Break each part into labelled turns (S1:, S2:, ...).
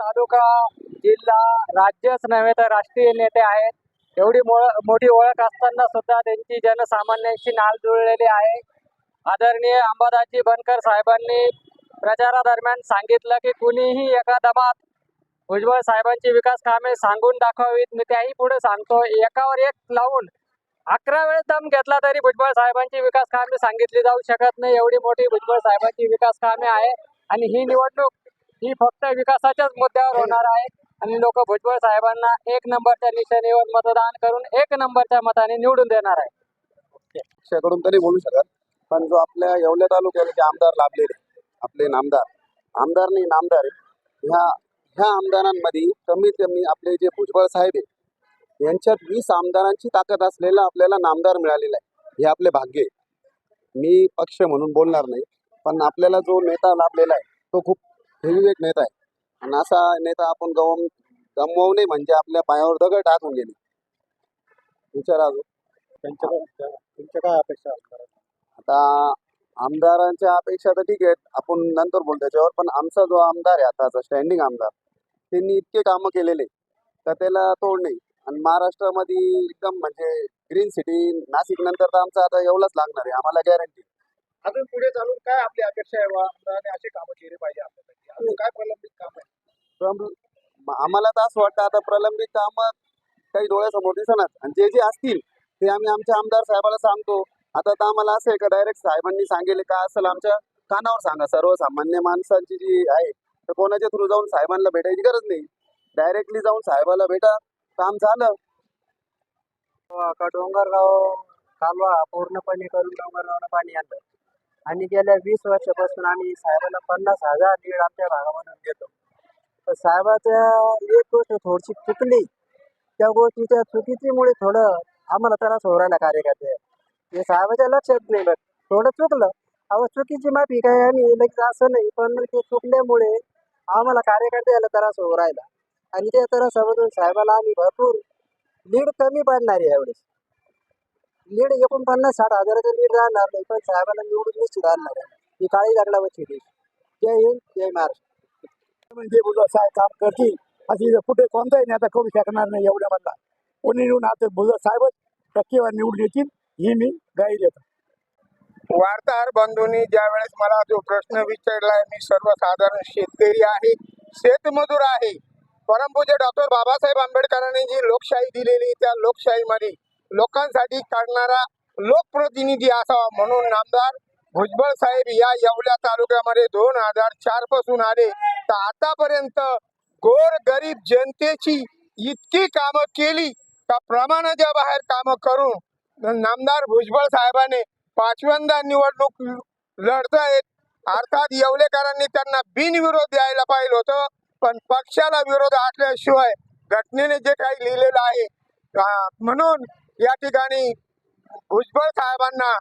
S1: तालुका जिल्हा राज्यच नव्हे तर राष्ट्रीय नेते आहेत. एवढी मोठी ओळख असताना सुद्धा त्यांची जनसामान्यांशी नाल जुळलेली आहे. आदरणीय अंबादाजी बनकर साहेबांनी प्रचारादरम्यान सांगितलं की कुणीही एका दमात भुजबळ साहेबांची विकास कामे सांगून दाखवावीत. मी त्याही पुढे सांगतो एकावर एक लावून अकरा वेळेस दम घेतला तरी भुजबळ साहेबांची विकास कामे सांगितली जाऊ शकत नाही. एवढी मोठी भुजबळ साहेबांची विकास कामे आहे आणि ही निवडणूक ही फक्त विकासाच्याच मुद्द्यावर होणार आहे. आणि लोक भुजबळ साहेबांना एक नंबरच्या निशाणीवर मतदान करून एक नंबरच्या मताने निवडून देणार आहे.
S2: पक्षाकडून तरी बोलू शकत पण जो आपल्या येवल्या तालुक्याला जे आमदार लाभलेले आपले नामदार आमदार नाही नामदार ह्या ह्या आमदारांमध्ये कमीत कमी आपले जे भुजबळ साहेब आहे यांच्यात वीस आमदारांची ताकद असलेला आपल्याला नामदार मिळालेला आहे. हे आपले भाग्य आहे. मी पक्ष म्हणून बोलणार नाही पण आपल्याला जो नेता लाभलेला आहे तो खूप हेवीवेट नेता आहे. आणि असा नेता आपण गवम गमवू नये म्हणजे आपल्या पायावर दगड टाकून गेले विचारा
S3: त्यांच्या तुमच्या काय अपेक्षा
S2: आता आमदारांच्या अपेक्षा तर ठीक आहेत. आपण नंतर बोलू. त्याच्यावर पण आमचा जो आमदार आहे आताचा स्टँडिंग आमदार त्यांनी इतके कामं केलेले तर त्याला तोड नाही. आणि महाराष्ट्रामध्ये एकदम म्हणजे ग्रीन सिटी नाशिक नंतर तर आमचा आता एवढंच लागणार आहे. आम्हाला गॅरंटी
S3: अजून पुढे चालून काय आपली अपेक्षा आहे वा आमदाराने असे कामं केले पाहिजे आपल्यासाठी. अजून काय प्रलंबित काम आहे?
S2: आम्हाला तर असं वाटतं आता प्रलंबित कामं काही डोळ्यासमोर दिसणार आणि जे जे असतील ते आम्ही आमच्या आमदार साहेबाला सांगतो. आता तर आम्हाला असं आहे का डायरेक्ट साहेबांनी सांगेल काय असेल आमच्या कानावर सांगा. सर्वसामान्य माणसांची जी आहे तर कोणाच्या थ्रू जाऊन साहेबांना भेटायची गरज नाही. डायरेक्टली जाऊन साहेबाला भेटा. काम झालं.
S1: का डोंगरगाव कालवा पूर्णपणे करून डोंगरगावला पाणी आलं आणि गेल्या वीस वर्षापासून आम्ही साहेबाला पन्नास हजार लीड आमच्या भागामधून देतो. तर साहेबाच्या एक गोष्ट थोडीशी चुकली. त्या गोष्टीच्या चुकीचीमुळे थोडं आम्हाला त्रास हो राहिला कार्यकर्ते. हे साहेबाच्या लक्षात नाही बघ. थोडं चुकलं. अहो चुकीची माफी काय आम्ही लगेच असं नाही पण ते चुकल्यामुळे आम्हाला कार्यकर्त्याला त्रास हो राहिला. आणि त्या त्रासामधून साहेबाला आम्ही भरपूर लीड कमी पडणार आहे यावेळेस. लीड एकोणपन्नास साठ हजाराचं लीड राहणार नाही पण साहेबाला निवडून निश्चित आणणार आहे. ही काळी लागल्यावरची देश जय हिंद जय महाराष्ट्र.
S3: म्हणजे बुजा साहेब काम करतील. अशी कुठे कोणताही नेता करू शकणार नाही एवढ्या मधला. कोणी निवडून आता बुजा साहेबच टक्केवार निवडून येतील ही मी गाई देतो.
S4: वार्ताहर बंधूंनी ज्या वेळेस मला जो प्रश्न विचारलाय मी सर्वसाधारण शेतकरी आहे शेतमजूर आहे. परमपूज्य डॉक्टर बाबासाहेब आंबेडकरांनी जी लोकशाही दिलेली त्या लोकशाहीमध्ये लोकांसाठी काढणारा लोकप्रतिनिधी असावा म्हणून नामदार भुजबळ साहेब या येवल्या तालुक्यामध्ये दोन हजार चारपासून आले. तर आतापर्यंत गोर गरीब जनतेची इतकी कामं केली का प्रमाणाच्या बाहेर कामं करून नामदार भुजबळ साहेबाने पाचव्यांदा निवडणूक लढतायत. अर्थात येवलेकरांनी त्यांना बिनविरोध द्यायला पाहिजे होतं पण पक्षाला विरोध असल्याशिवाय घटनेने जे काही लिहिलेलं आहे म्हणून या ठिकाणी भुजबळ साहेबांना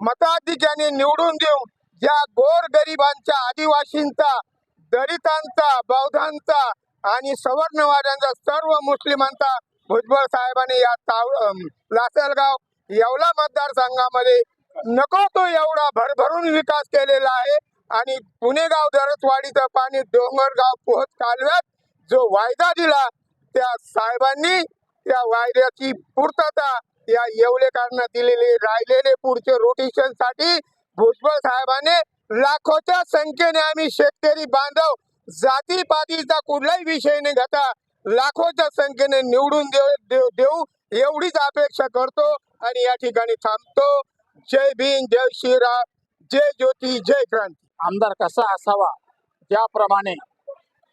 S4: मताधिक्याने निवडून देऊन ज्या गोर गरिबांच्या आदिवासींचा दलितांचा बौद्धांचा आणि सवर्णवाद्यांचा सर्व मुस्लिमांचा भुजबळ साहेबांनी या ताव लासलगाव येवला मतदारसंघामध्ये नको तो एवढा भरभरून विकास केलेला आहे आणि पुणेगाव दरसवाडीचं पाणी डोंगरगाव पोहोच कालव्यात जो वायदा दिला त्या साहेबांनी त्या वायद्याची पूर्तता या येवलेकरांना दिलेले राहिलेले पुढचे रोटेशनसाठी भुजबळ साहेबांनी लाखोच्या संख्येने आम्ही शेतकरी बांधव जाती पातीचा कुठलाही विषय न घेता लाखोच्या संख्येने निवडून देऊ देऊ देऊ एवढीच अपेक्षा करतो आणि या ठिकाणी थांबतो. जय भीम जय श्रीराम जय ज्योती जय क्रांती.
S3: आमदार कसा असावा? ज्याप्रमाणे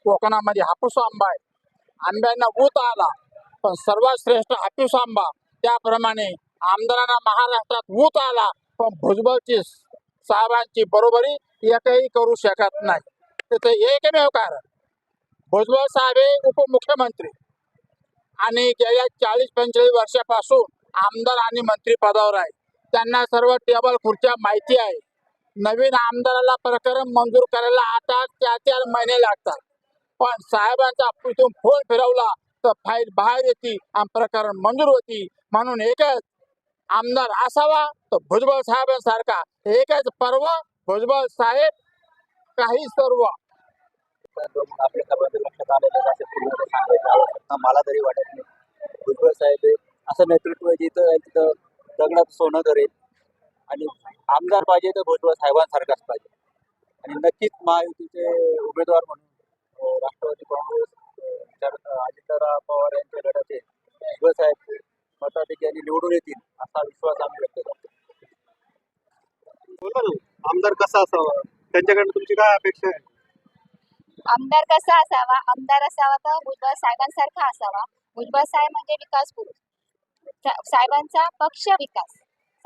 S3: कोकणामध्ये हापूस आंबा आहे. आंब्यांना ऊत आला. पण सर्वात श्रेष्ठ आंबा त्याप्रमाणे आमदारांना महाराष्ट्रात ऊत आला पण भुजबळची साहेबांची बरोबरी एकही करू शकत नाही. त्याचं एकमेव कारण भुजबळ साहेब हे उपमुख्यमंत्री आणि गेल्या चाळीस पंचेचाळीस वर्षापासून आमदार आणि मंत्री पदावर आहे. त्यांना सर्व टेबल खुर्च्या माहिती आहे. नवीन आमदाराला प्रकरण मंजूर करायला आता चार चार महिने लागतात. पण साहेबांचा इथून फोन फिरवला फाईल बाहेर येते आणि प्रकरण मंजूर होती. म्हणून एकच आमदार असावा तर भुजबळ साहेबांसारखा. एकच पर्व भुजबळ साहेब काही सर्व.
S2: आपल्या लक्षात
S5: मला तरी वाटत नाही. भुजबळ साहेब असं नेतृत्व जिथं तिथं दगडात सोनं करेल आणि आमदार पाहिजे तर भुजबळ साहेबांसारखाच पाहिजे. आणि नक्कीच महायुतीचे उमेदवार म्हणून राष्ट्रवादी काँग्रेस शरद पवार यांच्या गटाचे भुजबळ साहेब मताधिकारी निवडून येतील असा विश्वास आम्ही व्यक्त करतो.
S6: आमदार कसा असावा? त्यांच्याकडनं तुमची काय अपेक्षा आहे?
S7: आमदार कसा असावा? आमदार असावा तर भुजबळ साहेबांसारखा असावा. भुजबळ साहेब म्हणजे विकास पुरुष साहेबांचा पक्ष विकास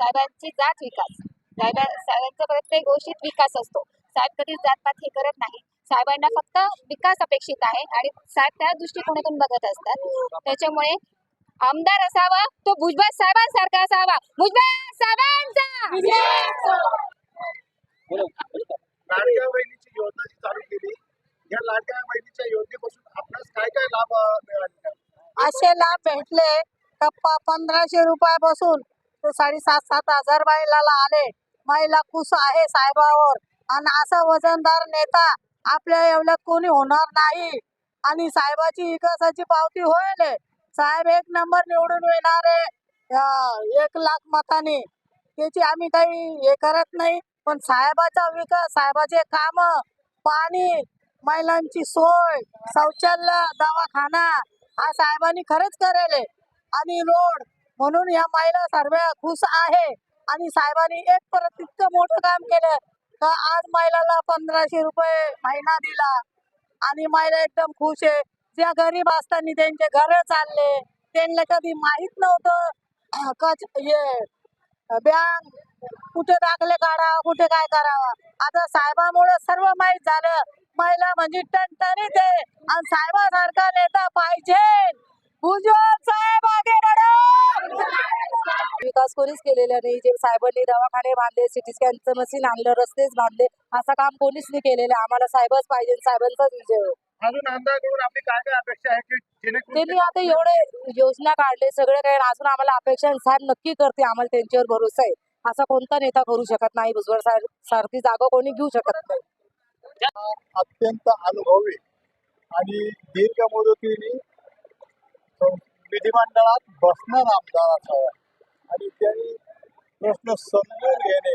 S7: साहेबांची जात विकास. साहेबा साहेबांचा प्रत्येक गोष्टीत विकास असतो. साहेब कधीच जातपात हे करत नाही. साहेबांना फक्त विकास अपेक्षित आहे आणि साहेब त्या दृष्टिकोनातून बघत असतात. त्याच्यामुळे आमदार असावा तो भुजबळ साहेबांसारखा असावा. भुजबळ साहेबांचा!
S8: लाडक्या बहिणीची योजना जी चालू केली या लाडक्या बहिणीच्या योजनेपासून आपल्यास काय काय लाभ अ, मिळाले
S9: असे लाभ भेटले टप्पा पंधराशे रुपयापासून ते साडेसात सात हजार महिलाला आले. महिला खुश आहे साहेबावर. आणि असं वजनदार नेता आपल्या एवढ्यात कोणी होणार नाही. आणि साहेबाची विकासाची पावती होईल साहेब एक नंबर निवडून येणार आहे. एक लाख मताने. त्याची आम्ही काही हे करत नाही. पण साहेबाचा विकास साहेबाचे काम पाणी महिलांची सोय शौचालय दवाखाना हा साहेबांनी खरंच करेल. आणि रोड म्हणून या महिला सर्व खुश आहे. आणि साहेबांनी एक परत इतकं मोठं काम केलं. तर आज महिलाला पंधराशे रुपये महिना दिला. आणि महिला एकदम खुश आहे. ज्या गरीब असताना त्यांचे घर चालले त्यांना कधी माहीत नव्हतं. कच हे बँक कुठे दाखले काढावा कुठे काय करावं. आता साहेबामुळे सर्व माहीत झालं. महिला म्हणजे टणटणीत आहे. आणि साहेबासारखा नेता पाहिजे. भुजबळ साहेब आगे विकास कोणीच केलेला नाही जे साहेबांनी दवाखाने बांधले सिटी स्कॅनचं मशीन आणलं रस्तेच बांधले असं काम पोलीसनी केलेलं आहे. आम्हाला साहेबच पाहिजे साहेबांचाच विजय हो.
S8: अजून आमदाराकडून आपली काय काय अपेक्षा आहे की जेणेकरून
S9: त्यांनी आता एवढे योजना काढले सगळे काही अजून आम्हाला अपेक्षा आहे. साहेब नक्की करते आम्हाला त्यांच्यावर भरोसा आहे असा कोणता नेता करू शकत नाही भुजबळ साहेब सारखी जागा कोणी घेऊ शकत नाही
S8: अत्यंत अनुभवी आणि दीर्घ मुदतीने विधिमंडळात बसणार आमदार असावा आणि त्यांनी प्रश्न समजून घेणे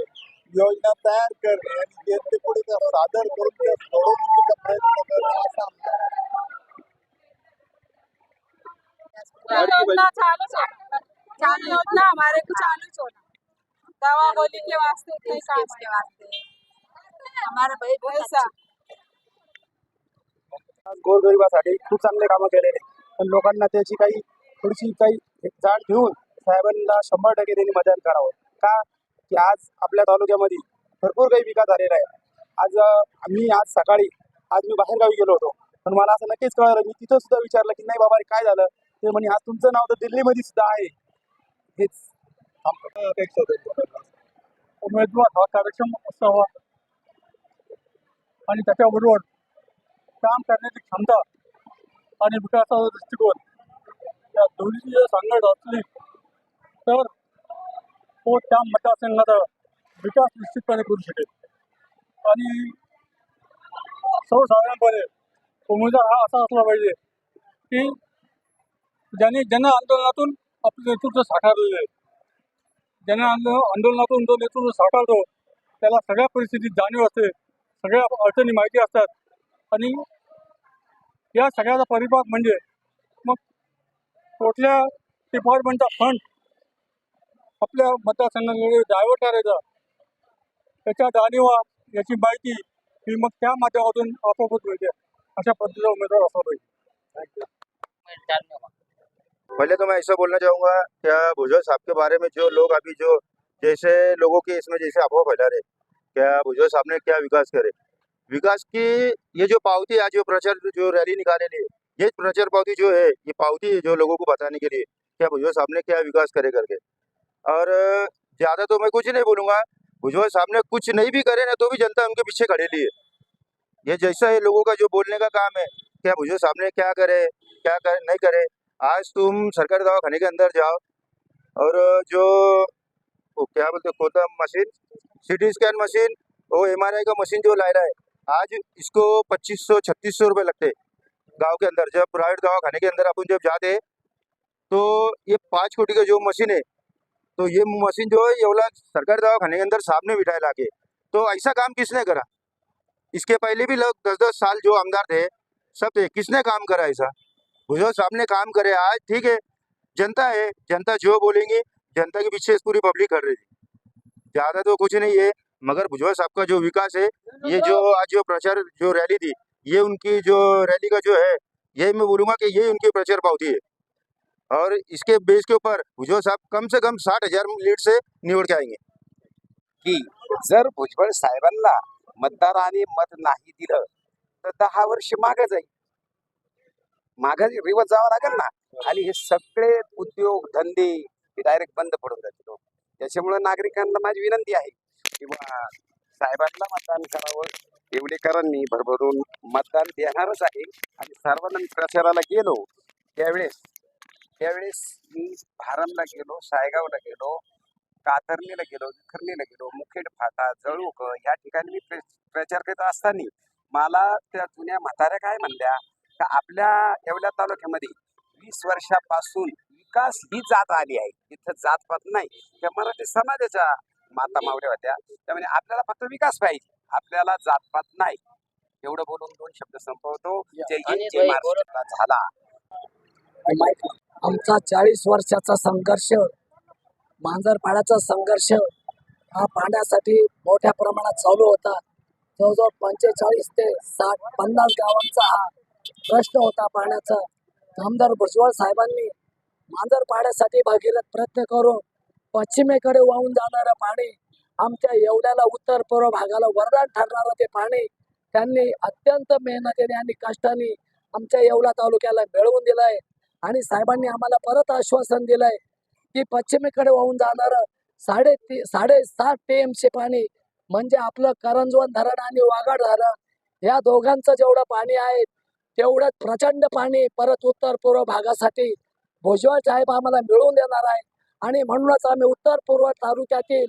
S8: योजना तयार करणे आणि जनतेपुढे त्या सादर करून त्या सोडवणुकीचा प्रयत्न करणे असा आमदार
S10: योजना चालू चालू योजना हमारे को चालू होना दवा गोली के वास्ते कई काम के वास्ते? हमारे भाई पैसा
S5: गोरगरिबासाठी खूप चांगले कामं केलेले पण लोकांना त्याची काही थोडीशी काही जाण ठेवून साहेबांना शंभर टक्के त्यांनी मतदान करावं. का? की आज आपल्या तालुक्यामध्ये भरपूर काही विकास झालेला आहे. आज मी आज सकाळी आज मी बाहेरगावी गेलो होतो. पण मला असं नक्कीच कळलं मी तिथं सुद्धा विचारलं की नाही बाबा रे काय झालं? ते म्हणे आज तुमचं नाव तर दिल्लीमध्ये सुद्धा आहे. हेच.
S8: उमेदवार हा कार्यक्षम असावा. आणि त्याच्याबरोबर काम करण्याची क्षमता आणि विकासाचा दृष्टिकोन या दोन्हीची जर सांगड असली तर तो त्या मतदारसंघाचा विकास निश्चितपणे करू शकेल. आणि सर्वसाधारणपणे उमेदवार हा असा असला पाहिजे की ज्याने जन आंदोलनातून आपलं नेतृत्व साकारलेलं आहे. जन आंदोलनातून जो नेतृत्व साकारतो त्याला सगळ्या परिस्थितीत जाणीव असते सगळ्या अडचणी माहिती असतात. आणि या सगळ्याचा परिपाक म्हणजे मग कुठल्या डिपार्टमेंटचा फंड आपल्या मतदारसंघाकडे डायव्हर्ट करायचा त्याच्या जाणीवा याची माहिती ही मग त्या माध्यमातून आपोआप मिळते अशा पद्धतीचा उमेदवार पाहिजे.
S6: पहले तो मैं ऐसा बोलना चाहूँगा क्या भुजबल साहब के बारे में जो लोग अभी जो जैसे लोगों के इसमें जैसे अफवाह फैला रहे क्या भुजबल साहब ने क्या विकास करे? विकास की ये जो पावती आज जो प्रचार जो रैली निकाले लिए ये प्रचार पावती जो है ये पावती है जो लोगों को बताने के लिए क्या भुजबल साहब ने क्या विकास करे करके? और ज़्यादा तो मैं कुछ नहीं बोलूँगा। भुजबल साहब ने कुछ नहीं भी करे ना तो भी जनता उनके पीछे खड़े लिए ये जैसा है लोगों का जो बोलने का काम है क्या भुजबल साहब ने क्या करे क्या करे, नहीं करे। आज तुम सरकारी दवाखाने के अंदर जाओ और जो, वो क्या बोलते खोदा मशीन, सिटी स्कैन मशीन, वो एम का मशीन जो ला रहा है, आज इसको पच्चीस सौ, छत्तीस सौ रुपये लगते। गाँव के अंदर। जब प्राइवेट दवाखाने के अंदर अपन जब जाते तो ये पाँच कोटी का जो मशीन है तो ये मशीन जो है, ये वाला सरकारी दवाखाने के अंदर साहब ने बिठाए लाके। तो ऐसा काम किसने करा? इसके पहले भी लोग दस दस साल जो आमदार थे, सब थे। किसने काम करा ऐसा? भुजबल साहब ने काम करे। आज ठीक है, जनता है, जनता जो बोलेंगी, जनता के पीछे पूरी पब्लिक कर रही थी ज़्यादा तो कुछ नहीं है, मगर भुजबल साहब का जो विकास है, ये जो आज जो प्रचार, जो रैली थी, ये उनकी जो रैली का जो है, यही मैं बोलूँगा कि ये उनकी प्रचार पावती है। और इसके बेस के ऊपर भुजबल साहब कम से कम साठ हजार लीड से निवड के आएंगे।
S11: की जर भुजबळ साहेबांना मतदाराने मत नाही दिलं तर दहा वर्ष मागे जाईल. मागे रिवत जावं लागेल ना? आणि हे सगळे उद्योग धंदे डायरेक्ट बंद पडून जातील. त्याच्यामुळे नागरिकांना माझी विनंती आहे किंवा साहेबांना मतदान करावं. येवडेकरांनी भरभरून मतदान देणारच आहे. आणि सर्वांना मी प्रचाराला गेलो त्यावेळेस त्यावेळेस मी भारणला गेलो सायगावला गेलो कातरणीला गेलो विखरणीला गेलो मुखेड फाटा जळूक या ठिकाणी मी प्रे- प्रचार करत असताना मला त्या जुन्या म्हाताऱ्या काय म्हणल्या का आपल्या येवल्या तालुक्यामध्ये वीस वर्षापासून विकास ही जात आली आहे. इथं जातपात नाही. त्या मराठी समाजाच्या माता मावड्या होत्या. त्यामुळे आपल्याला फक्त विकास पाहिजे. आपल्याला जातपात नाही. एवढं बोलून दोन शब्द संपवतो. जय हिंद जय महाराष्ट्र. झाला.
S12: आमचा चाळीस वर्षाचा संघर्ष मांजरपाड्याचा संघर्ष हा पाण्यासाठी मोठ्या प्रमाणात चालू होता. जवळजवळ पंचेचाळीस ते साठ पन्नास गावांचा हा प्रश्न होता पाण्याचा आमदार भुजबळ साहेबांनी मांजरपाड्यासाठी भागीरथ प्रयत्न करून पश्चिमेकडे वाहून जाणारं पाणी आमच्या एवढ्याला उत्तर पूर्व भागाला वरदान ठरणारं ते पाणी त्यांनी अत्यंत मेहनतीने आणि कष्टाने आमच्या येवला तालुक्याला मिळवून दिलं आहे आणि साहेबांनी आम्हाला परत आश्वासन दिलंय की पश्चिमेकडे वाहून जाणारं साडे ती साडेसात टी एम पाणी म्हणजे आपलं करंजवन धरण आणि वाघाड धरण या दोघांचं जेवढं पाणी आहे तेवढंच प्रचंड पाणी परत उत्तर पूर्व भागासाठी भोजवळ साहेब आम्हाला मिळवून देणार आहे. आणि म्हणूनच आम्ही उत्तर पूर्व तालुक्यातील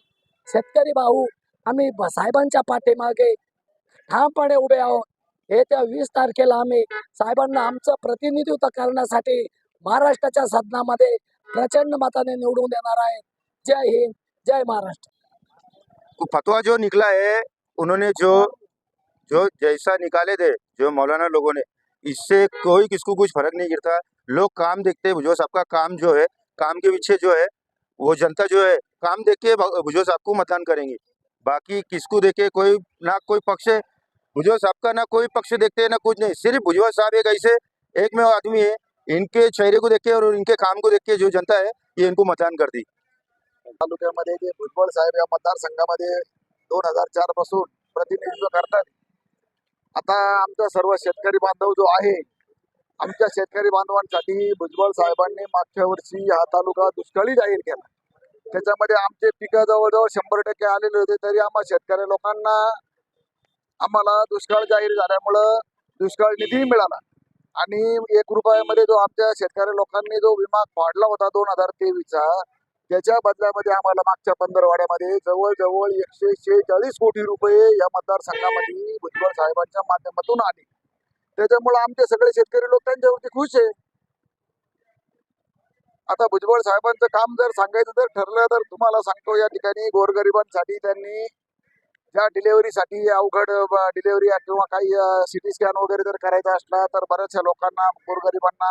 S12: शेतकरी भाऊ आम्ही साहेबांच्या पाठीमागे ठामपणे उभे आहोत. येत्या वीस तारखेला आम्ही साहेबांना आमचं प्रतिनिधित्व करण्यासाठी महाराष्ट्राच्या सदनामध्ये प्रचंड मताने निवडून देणार आहे जय हिंद, जय महाराष्ट्र.
S6: फतवा जो निकला है, उन्होंने जो जो जैसा निकाले थे, जो मौलाना लोगों ने, इससे कोई किसको कुछ फ़र्क नहीं गिरता। लोग काम देखते हैं भुजबल साहब का काम जो है, काम के पीछे जो है, वो जनता जो है, काम देख के भुजो साहब को मतदान करेंगे। बाकी किसको देखे, कोई ना कोई पक्ष है। भुजबल साहब का ना कोई पक्ष देखते हैं, ना कुछ नहीं। सिर्फ़ भुजबल साहब एक ऐसे, एक में आदमी है इनके चेहरे को देख के और इनके काम को देख के जो जनता है ये इनको मतदान करते
S11: तालुक्यामध्ये जे भुजबळ साहेब या मतदारसंघामध्ये दोन हजार चारपासून प्रतिनिधित्व करतात. आता आमचा सर्व शेतकरी बांधव जो आहे आमच्या शेतकरी बांधवांसाठी भुजबळ साहेबांनी मागच्या वर्षी हा तालुका दुष्काळी जाहीर केला. त्याच्यामध्ये आमचे पिकं जवळजवळ शंभर टक्के आलेले होते तरी आम्हा शेतकरी लोकांना आम्हाला दुष्काळ जाहीर झाल्यामुळं दुष्काळ निधी मिळाला. आणि एक रुपयामध्ये जो आमच्या शेतकरी लोकांनी जो विमा काढला होता दोन हजार तेवीसचा त्याच्या बदल्यामध्ये आम्हाला मागच्या पंधरवाड्यामध्ये जवळजवळ एकशे शेहेचाळीस कोटी रुपये या मतदारसंघामध्ये भुजबळ साहेबांच्या माध्यमातून आले. त्याच्यामुळे आमचे सगळे शेतकरी लोक त्यांच्यावरती खुश आहे. आता भुजबळ साहेबांचं काम जर सांगायचं जर ठरलं तर तुम्हाला सांगतो या ठिकाणी गोरगरिबांसाठी त्यांनी ज्या डिलेव्हरीसाठी अवघड डिलेव्हरी किंवा काही सिटी स्कॅन वगैरे जर करायचा असला तर बऱ्याचशा लोकांना गोरगरिबांना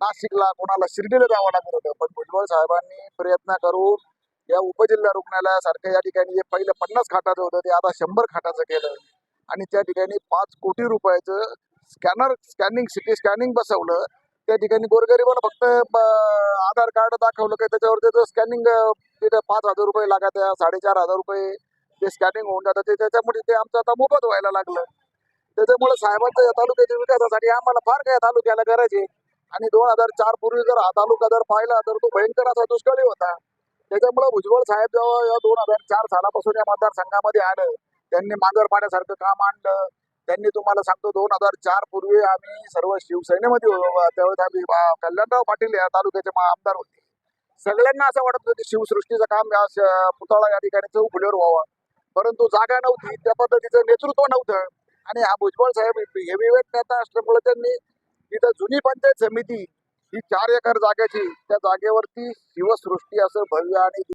S11: नाशिकला कोणाला शिर्डीला जावं लागत होतं. पण भुजबळ साहेबांनी प्रयत्न करून या उपजिल्हा रुग्णालयासारख्या या ठिकाणी जे पहिलं पन्नास खाटाचं होतं ते आता शंभर खाटाचं केलं. आणि त्या ठिकाणी पाच कोटी रुपयाचं स्कॅनर स्कॅनिंग सिटी स्कॅनिंग बसवलं. त्या ठिकाणी गोरगरिबाला फक्त आधार कार्ड दाखवलं की त्याच्यावर त्याचं स्कॅनिंग तिथे पाच हजार रुपये लागत साडेचार हजार रुपये ते स्कॅनिंग होऊन जातं ते त्याच्यामुळे ते आमचं आता मोफत व्हायला लागलं. त्याच्यामुळे साहेबांच्या या तालुक्याच्या विकासासाठी आम्हाला फार काय तालुक्याला गरज आहे. आणि दोन हजार चार पूर्वी जर हा तालुका जर पाहिला तर तो भयंकर असा दुष्काळी होता. त्याच्यामुळे भुजबळ साहेब जेव्हा या दोन हजार चार सालापासून या मतदारसंघामध्ये आलं त्यांनी मांजर पाण्यासारखं काम आणलं. त्यांनी तुम्हाला सांगतो दोन हजार चार पूर्वी आम्ही सर्व शिवसेनेमध्ये होतो. त्यावेळेस आम्ही बा- कल्याणराव पाटील या तालुक्याचे आमदार होते. सगळ्यांना असं वाटत होतं की शिवसृष्टीचं काम या पुतळा या ठिकाणी चौफुलीवर व्हावं. परंतु जागा नव्हती. त्या पद्धतीचं नेतृत्व नव्हतं. आणि हा भुजबळ साहेब हेवीवेट नेता असल्यामुळे त्यांनी तिथं जुनी पंचायत समिती ही चार एकर जागेची त्या जागेवरती शिवसृष्टी असं भव्य आणि